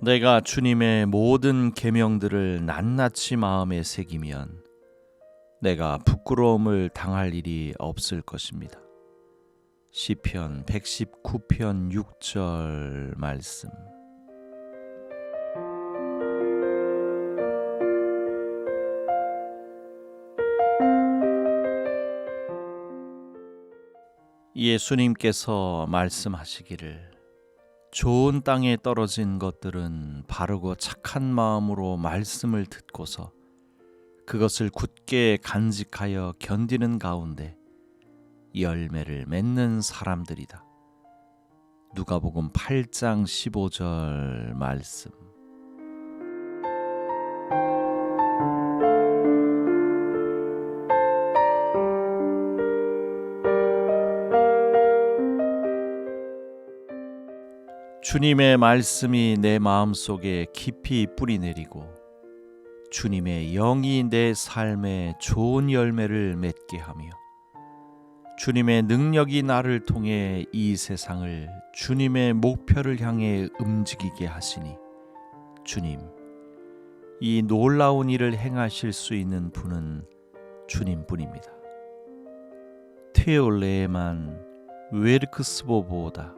내가 주님의 모든 계명들을 낱낱이 마음에 새기면 내가 부끄러움을 당할 일이 없을 것입니다. 시편 119편 6절 말씀. 예수님께서 말씀하시기를 좋은 땅에 떨어진 것들은 바르고 착한 마음으로 말씀을 듣고서 그것을 굳게 간직하여 견디는 가운데 열매를 맺는 사람들이다. 누가복음 8장 15절 말씀. 주님의 말씀이 내 마음 속에 깊이 뿌리 내리고 주님의 영이 내 삶에 좋은 열매를 맺게 하며 주님의 능력이 나를 통해 이 세상을 주님의 목표를 향해 움직이게 하시니 주님 이 놀라운 일을 행하실 수 있는 분은 주님뿐입니다. 테올레에만 웨르크스보보다